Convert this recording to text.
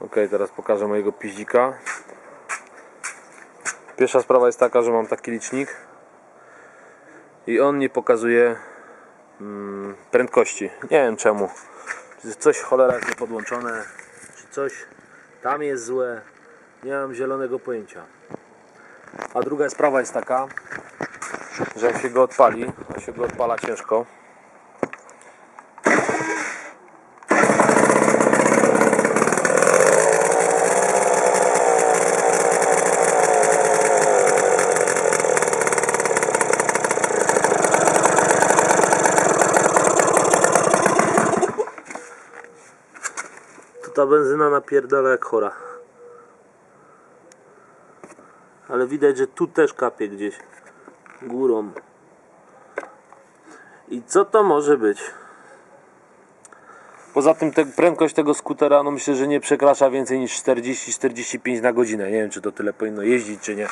Ok, teraz pokażę mojego piździka. Pierwsza sprawa jest taka, że mam taki licznik i on nie pokazuje mm, prędkości. Nie wiem czemu. Czy coś cholera jest niepodłączone, czy coś tam jest złe. Nie mam zielonego pojęcia. A druga sprawa jest taka, że jak się go odpali, a się go odpala ciężko. Ta benzyna napierdala jak chora. Ale widać, że tu też kapie gdzieś górą. I co to może być? Poza tym te, prędkość tego skutera, no myślę, że nie przekracza więcej niż 40-45 na godzinę. Nie wiem, czy to tyle powinno jeździć, czy nie.